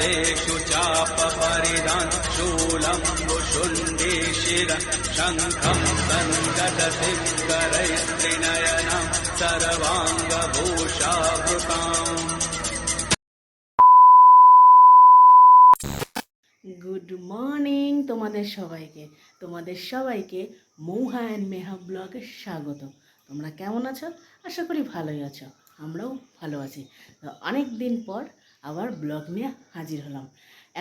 करदेषु चापपरिदान् शूलम् शुण्डे शिर शङ्खम् सङ्गदसिंकरैस्त्रिनयनम् सर्वाङ्गभूषावृताम् good morning তোমাদের সবাইকে তোমাদের সবাইকে মৌহা অ্যান্ড মেহা ব্লগে স্বাগত তোমরা কেমন আছো আশা করি ভালোই আছো আমরাও ভালো আছি তো অনেক দিন পর আবার ব্লগ নিয়ে হাজির হলাম।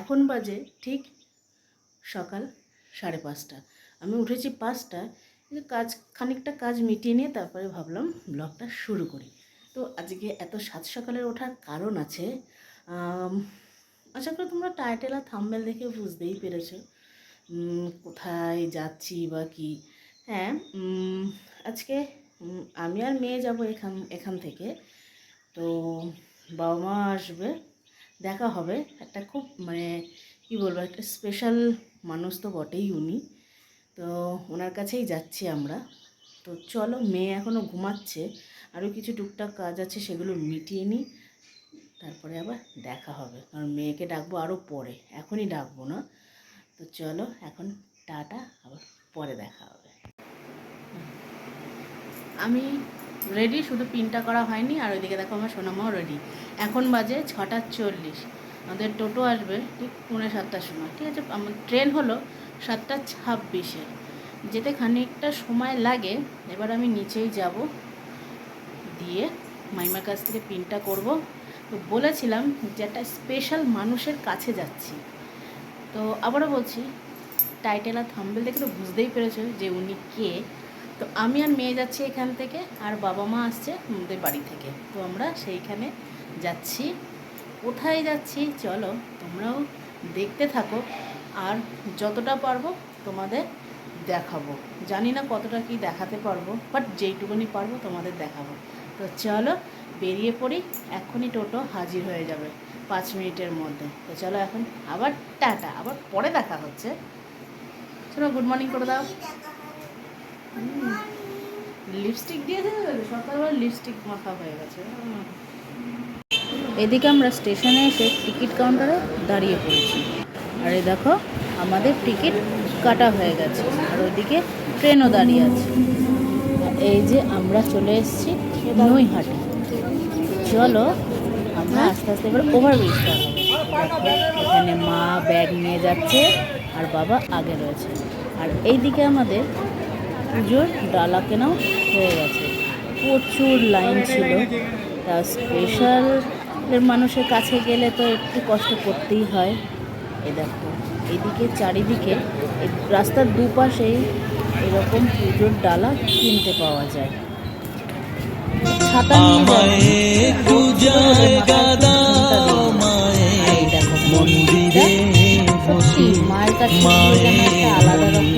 এখন বাজে ঠিক সকাল সাড়ে পাঁচটা। আমি উঠেছি পাঁচটা কাজ, খানিকটা কাজ মিটিয়ে নিয়ে তারপরে ভাবলাম ব্লগটা শুরু করি। তো আজকে এত সাত সকালে ওঠার কারণ আছে আশা করি তোমরা টাইটেল আর থাম্বেল দেখে বুঝতেই পেরেছ কোথায় যাচ্ছি বা কি। হ্যাঁ আজকে আমি আর মেয়ে যাব এখান এখান থেকে। তো বাবা মা আসবে দেখা হবে। একটা খুব মানে কি বলব, একটা স্পেশাল মানুষ তো বটেই উনি। তো ওনার কাছেই যাচ্ছি আমরা। তো চলো, মেয়ে এখনও ঘুমাচ্ছে। আরও কিছু টুকটাক কাজ আছে, সেগুলো মিটিয়ে নিই। তারপরে আবার দেখা হবে। কারণ মেয়েকে ডাকবো আরও পরে। এখনই ডাকবো না। তো চলো, এখন টাটা, আবার পরে দেখা হবে। আমি রেডি শুধু পিনটা করা হয়নি, আর ওইদিকে দেখো আমার সোনামাও রেডি এখন বাজে ছটা চল্লিশ। আমাদের টোটো আসবে ঠিক পৌনে সাতটার সময়, ঠিক আছে? আমার ট্রেন হলো সাতটা ছাব্বিশে। যেতে খানিকটা সময় লাগে, এবার আমি নিচেই যাব। দিয়ে মাইমার কাছ থেকে পিনটা করব। তো বলেছিলাম যে একটা স্পেশাল মানুষের কাছে যাচ্ছি। তো আবারও বলছি টাইটেল আর থাম্বেল দেখে তো বুঝতেই পেরেছ যে উনি কে। তো আমি আর মেয়ে যাচ্ছি এখান থেকে, আর বাবা মা আসছে আমাদের বাড়ি থেকে। তো আমরা সেইখানে যাচ্ছি। কোথায় যাচ্ছি? চলো, তোমরাও দেখতে থাকো। আর যতটা পারব তোমাদের দেখাবো। জানি না কতটা কি দেখাতে পারব বাট যেইটুকুনি পারব তোমাদের দেখাবো। তো চলো, বেরিয়ে পড়ি। এখনই টোটো হাজির হয়ে যাবে পাঁচ মিনিটের মধ্যে। তো চলো এখন আবার টাটা, আবার পরে দেখা হচ্ছে। চলো গুড মর্নিং করে দাও। লিপস্টিক দিয়েছে সকালবেলা লিপস্টিক মাখা হয়ে গেছে। এদিকে আমরা স্টেশনে এসে টিকিট কাউন্টারে দাঁড়িয়ে পড়েছি। আর এই দেখো আমাদের টিকিট কাটা হয়ে গেছে। আর ওইদিকে ট্রেনও দাঁড়িয়ে আছে। এই যে আমরা চলে এসেছি নৈহাটি। চলো আমরা আস্তে আস্তে এবার ওভারব্রিজটা এখানে মা ব্যাগ নিয়ে যাচ্ছে আর বাবা আগে রয়েছে। আর এইদিকে আমাদের পুজোর ডালা কেনাও হয়ে গেছে। প্রচুর লাইন ছিল। তা স্পেশাল মানুষের কাছে গেলে তো একটু কষ্ট করতেই হয়। এ দেখো এদিকে চারিদিকে রাস্তার দুপাশেই এরকম পুজোর ডালা কিনতে পাওয়া যায়। ছাতা নিয়ে দেখো মন্দিরে সত্যি মায়ের কাছে আলাদা রকম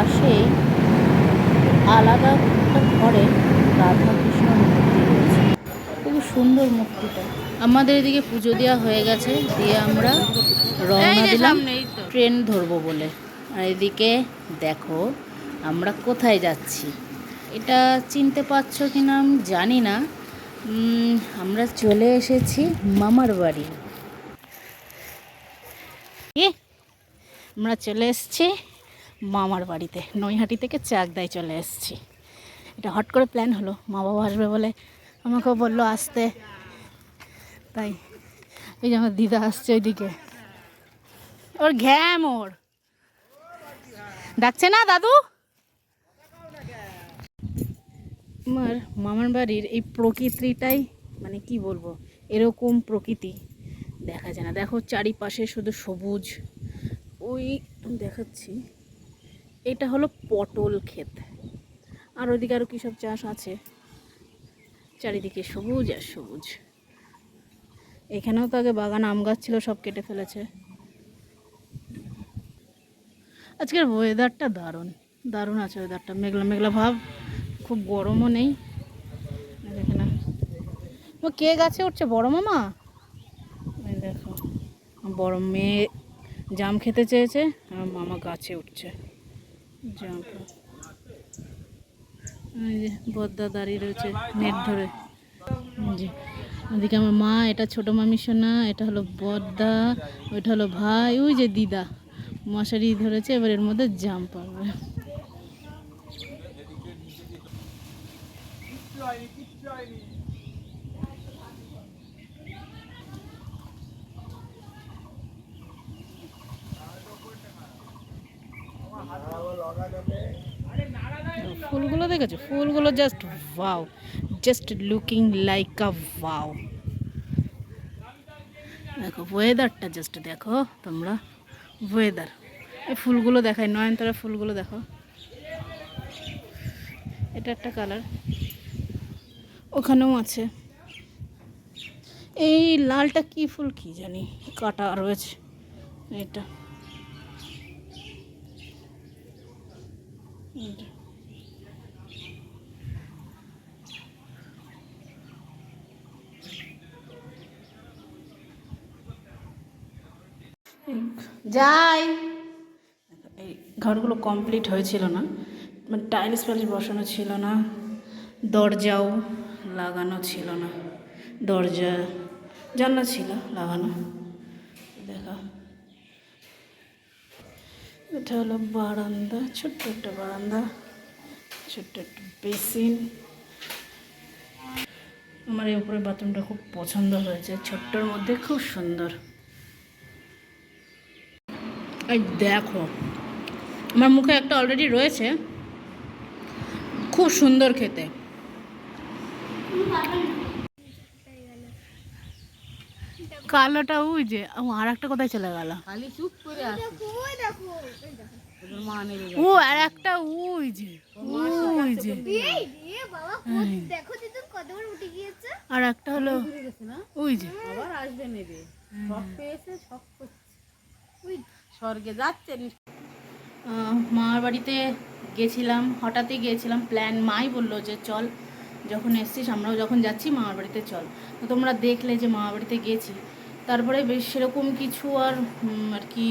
মায়ের পাশে আলাদা একটা ঘরে রাধা কৃষ্ণর মূর্তি রয়েছে। খুব সুন্দর মূর্তিটা। আমাদের এদিকে পুজো দেওয়া হয়ে গেছে দিয়ে আমরা রওনা দিলাম। ট্রেন ধরবো বলে। আর এদিকে দেখো আমরা কোথায় যাচ্ছি? এটা চিনতে পারছ কি না আমি জানি না। আমরা চলে এসেছি মামার বাড়ি। আমরা চলে এসেছি মামার বাড়িতে। নৈহাটি থেকে চাকদায় চলে এসেছি। এটা হট করে প্ল্যান হলো। মা বাবা আসবে বলে আমাকেও বলল আসতে। তাই এই যে আমার দিদা আসছে ওইদিকে। ওর ঘ্যাম ওর। ডাকছে না দাদু? আমার মামার বাড়ির এই প্রকৃতিটাই মানে কি বলব, এরকম প্রকৃতি দেখা যায় না। দেখো চারিপাশে শুধু সবুজ। ওই, দেখাচ্ছি। এটা হলো পটল ক্ষেত। আর ওইদিকে আরও কী সব চাষ আছে? চারিদিকে সবুজ আর সবুজ। এখানেও তো আগে বাগান, আম গাছ ছিল, সব কেটে ফেলেছে। আজকের ওয়েদারটা দারুণ। দারুণ আছে ওয়েদারটা মেঘলা মেঘলা ভাব। খুব গরমও নেই। দেখে না। ও কে গাছে উঠছে? বড় মামা? দেখো। বড় মেয়ে জাম খেতে চেয়েছে, আর মামা গাছে উঠছে। জাম এই যে বদ্দা দাঁড়িয়ে রয়েছে নেট ধরে। যে ওদিকে আমার মা, এটা ছোট মামি সোনা, এটা হলো বদ্দা, ওইটা হলো ভাই, ওই যে দিদা। মশারি ধরেছে, এবার এর মধ্যে জাম পারবে ফুলগুলো দেখেছ? ফুলগুলো just wow just looking like a wow দেখো ওয়েদারটা জাস্ট দেখো তোমরা ওয়েদার এই ফুলগুলো দেখাই নয়নতারা ফুলগুলো দেখো। এটা একটা কালার ওখানেও আছে। এই লালটা কি ফুল কি জানি, কাটা রয়েছে। এটা এটা। যাই। এই ঘরগুলো কমপ্লিট হয়েছিল না। মানে টাইলস ফাইলস বসানো ছিল না। দরজাও লাগানো ছিল না। দরজা, জানলা ছিল লাগানো। দেখা। এটা হলো বারান্দা, ছোট্ট একটা বারান্দা, ছোট্ট একটা বেসিন আমার এই উপরে বাথরুমটা খুব পছন্দ হয়েছে। ছোট্টর মধ্যে খুব সুন্দর। এই দেখো আমার মুখে একটা অলরেডি রয়েছে। খুব সুন্দর খেতে। কালোটা ওই যে আর একটা কোথায় চলে গেল? খালি চুপ করে আছে। মা নেবে ও আর একটা ওই যে ওই যে। এই রে বাবা কত দেখো দিদুন কতবার উঠে গিয়েছে। আর একটা হলো ওই যে। আবার আসবে নেবে। সব পেয়েছে সব করছে। ওই স্বর্গে যাচ্ছে। নিশ্চয়ই। আহ, মার বাড়িতে গেছিলাম হঠাৎই গিয়েছিলাম প্ল্যান মাই বলল যে চল যখন এসছিস আমরাও যখন যাচ্ছি মামার বাড়িতে চল। তো তোমরা দেখলে যে মামার বাড়িতে গেছি। তারপরে বেশ সেরকম কিছু আর আর কি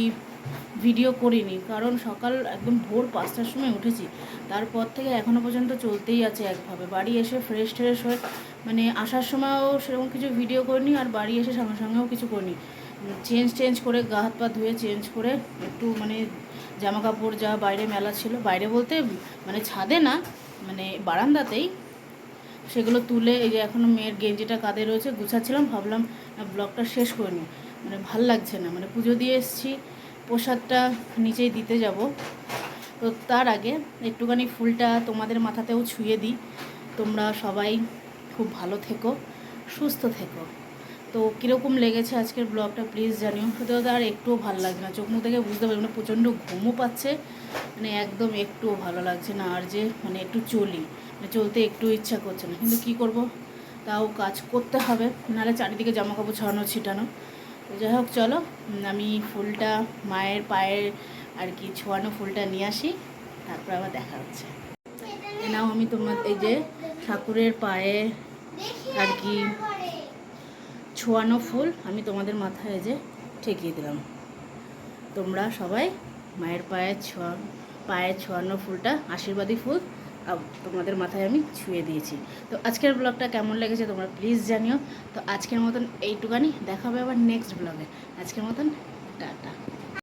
ভিডিও করিনি। কারণ সকাল একদম ভোর পাঁচটার সময় উঠেছি। তারপর থেকে এখনও পর্যন্ত চলতেই আছে একভাবে। বাড়ি এসে ফ্রেশ ট্রেশ হয়ে মানে আসার সময়ও সেরকম কিছু ভিডিও করিনি আর বাড়ি এসে সঙ্গে সঙ্গেও কিছু করিনি। চেঞ্জ চেঞ্জ করে গা হাত পা ধুয়ে চেঞ্জ করে একটু মানে জামা কাপড় যা বাইরে মেলা ছিল, বাইরে বলতে মানে ছাদে না মানে বারান্দাতেই সেগুলো তুলে এই যে এখনও মেয়ের গেঞ্জিটা কাঁধে রয়েছে, গুছাচ্ছিলাম, ভাবলাম ব্লগটা শেষ করে নিই। মানে ভালো লাগছে না মানে পুজো দিয়ে এসেছি, প্রসাদটা নিচেই দিতে যাব। তো তার আগে একটুখানি ফুলটা তোমাদের মাথাতেও ছুঁয়ে দিই। তোমরা সবাই খুব ভালো থেকো, সুস্থ থেকো। তো কীরকম লেগেছে আজকের ব্লগটা প্লিজ জানিও। সত্যি আর একটুও ভালো লাগছে না। চোখ মুখ থেকে বুঝতে পারছি মানে প্রচণ্ড ঘুমও পাচ্ছে মানে একদম একটুও ভালো লাগছে না। আর যে মানে একটু চলি মানে চলতে একটু ইচ্ছা করছে না। কিন্তু কি করব? তাও কাজ করতে হবে। নাহলে চারিদিকে জামা কাপড় ছড়ানো, ছিটানো। তো যাই হোক, চলো আমি ফুলটা মায়ের পায়ের আর কি ছোঁয়ানো ফুলটা নিয়ে আসি। তারপর আবার দেখা হচ্ছে। নাও আমি তোমার, এই যে ঠাকুরের পায়ে আর কি ছোঁয়ানো ফুল আমি তোমাদের মাথায় যে ঠেকিয়ে দিলাম। তোমরা সবাই মায়ের পায়ে ছোঁয়া, পায়ে ছোঁয়ানো ফুলটা, আশীর্বাদী ফুল তোমাদের মাথায় আমি ছুঁয়ে দিয়েছি। তো আজকের ব্লগটা কেমন লেগেছে তোমরা প্লিজ জানিও। তো আজকের মতন এইটুকানি দেখাবে আবার নেক্সট ব্লগে আজকের মতন, টাটা।